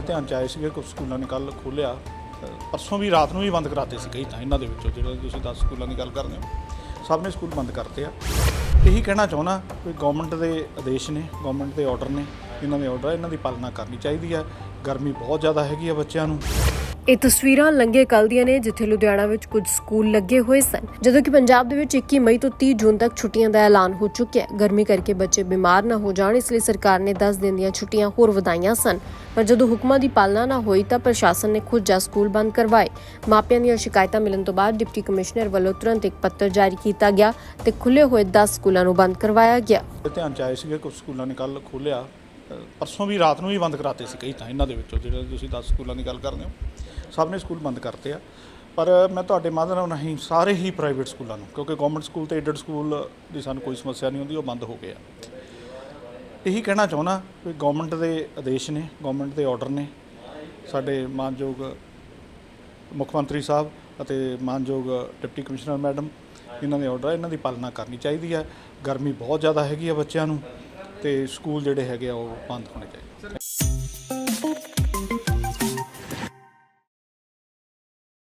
ਧਿਆਨ ਚ ਆਏ ਸੀਗੇ, ਕੁਝ ਸਕੂਲਾਂ ਨੇ ਕੱਲ ਖੋਲ੍ਹਿਆ। ਪਰਸੋਂ ਵੀ ਰਾਤ ਨੂੰ ਵੀ ਬੰਦ ਕਰਾਤੇ ਸੀ ਕਈ ਤਾਂ ਇਹਨਾਂ ਦੇ ਵਿੱਚੋਂ, ਜਿਹੜੇ ਤੁਸੀਂ 10 ਸਕੂਲਾਂ ਦੀ ਗੱਲ ਕਰਦੇ ਹੋ। ਸਭ ਨੇ ਸਕੂਲ ਬੰਦ ਕਰਤੇ ਆ। ਇਹੀ ਕਹਿਣਾ ਚਾਹੁੰਦਾ ਕਿ ਗਵਰਨਮੈਂਟ ਦੇ ਆਦੇਸ਼ ਨੇ ਗਵਰਨਮੈਂਟ ਦੇ ਆਰਡਰ ਨੇ ਇਹਨਾਂ ਦੇ ਆਰਡਰ ਇਹਨਾਂ ਦੀ ਪਾਲਣਾ ਕਰਨੀ ਚਾਹੀਦੀ ਹੈ ਗਰਮੀ ਬਹੁਤ ਜ਼ਿਆਦਾ ਹੈਗੀ ਆ ਬੱਚਿਆਂ ਨੂੰ। ਇਹ ਤਸਵੀਰਾਂ ਲੰਘੇ ਕੱਲ੍ਹ ਦੀਆਂ ਨੇ, ਜਿੱਥੇ ਲੁਧਿਆਣਾ ਵਿੱਚ ਕੁਝ ਸਕੂਲ ਲੱਗੇ ਹੋਏ ਸਨ। ਜਦੋਂ ਕਿ ਪੰਜਾਬ ਦੇ ਵਿੱਚ 21 ਮਈ ਤੋਂ 30 ਜੂਨ ਤੱਕ ਛੁੱਟੀਆਂ ਦਾ ਐਲਾਨ ਹੋ ਚੁੱਕਿਆ ਹੈ। ਗਰਮੀ ਕਰਕੇ ਬੱਚੇ ਬਿਮਾਰ ਨਾ ਹੋ ਜਾਣ, ਇਸ ਲਈ ਸਰਕਾਰ ਨੇ 10 ਦਿਨ ਦੀਆਂ ਛੁੱਟੀਆਂ ਹੋਰ ਵਧਾਈਆਂ ਸਨ। ਪਰ ਜਦੋਂ ਹੁਕਮਾਂ ਦੀ ਪਾਲਣਾ ਨਾ ਹੋਈ ਤਾਂ ਪ੍ਰਸ਼ਾਸਨ ਨੇ ਖੁਦ ਜਾ ਸਕੂਲ ਬੰਦ ਕਰਵਾਏ। ਮਾਪਿਆਂ ਦੀਆਂ ਸ਼ਿਕਾਇਤਾਂ ਮਿਲਣ ਤੋਂ ਬਾਅਦ ਡਿਪਟੀ ਕਮਿਸ਼ਨਰ ਵੱਲੋਂ ਤੁਰੰਤ ਇੱਕ ਪੱਤਰ ਜਾਰੀ ਕੀਤਾ ਗਿਆ ਤੇ ਖੁੱਲੇ ਹੋਏ 10 ਸਕੂਲਾਂ ਨੂੰ ਬੰਦ ਕਰਵਾਇਆ ਗਿਆ। ਧਿਆਨ ਚ ਆਏ ਸੀਗੇ, ਕੁਝ ਸਕੂਲਾਂ ਨੇ ਕੱਲ ਖੋਲ੍ਹਿਆ। ਪਰਸੋਂ ਵੀ ਰਾਤ ਨੂੰ ਵੀ ਬੰਦ ਕਰਾਤੇ ਸੀ ਕਈ ਤਾਂ ਇਹਨਾਂ ਦੇ ਵਿੱਚੋਂ, ਜਿਹੜੇ ਤੁਸੀਂ 10 ਸਕੂਲਾਂ ਦੀ ਗੱਲ ਕਰਦੇ ਹੋ। ਸਭ ਨੇ ਸਕੂਲ ਬੰਦ ਕਰਤੇ ਆ। ਪਰ ਮੈਂ ਤੁਹਾਡੇ ਮਾਧਿਅਮ ਰਾਹੀਂ ਸਾਰੇ ਹੀ ਪ੍ਰਾਈਵੇਟ ਸਕੂਲਾਂ ਨੂੰ, ਕਿਉਂਕਿ ਗਵਰਨਮੈਂਟ ਸਕੂਲ ਤੇ ਏਡਡ ਸਕੂਲ ਦੀ ਸਾਨੂੰ ਕੋਈ ਸਮੱਸਿਆ ਨਹੀਂ ਹੁੰਦੀ, ਉਹ ਬੰਦ ਹੋ ਗਏ ਆ। ਇਹੀ ਕਹਿਣਾ ਚਾਹੁੰਦਾ ਕਿ ਗਵਰਨਮੈਂਟ ਦੇ ਆਦੇਸ਼ ਨੇ ਗਵਰਨਮੈਂਟ ਦੇ ਆਰਡਰ ਨੇ। ਸਾਡੇ ਮਾਨਯੋਗ ਮੁੱਖ ਮੰਤਰੀ ਸਾਹਿਬ ਅਤੇ ਮਾਨਯੋਗ ਡਿਪਟੀ ਕਮਿਸ਼ਨਰ ਮੈਡਮ, ਇਹਨਾਂ ਦੇ ਆਰਡਰ ਇਹਨਾਂ ਦੀ ਪਾਲਣਾ ਕਰਨੀ ਚਾਹੀਦੀ ਹੈ ਗਰਮੀ ਬਹੁਤ ਜ਼ਿਆਦਾ ਹੈਗੀ ਆ ਬੱਚਿਆਂ ਨੂੰ। ਤੇ ਸਕੂਲ ਜਿਹੜੇ ਹੈਗੇ ਆ ਉਹ ਬੰਦ ਹੋਣੇ ਚਾਹੀਦੇ।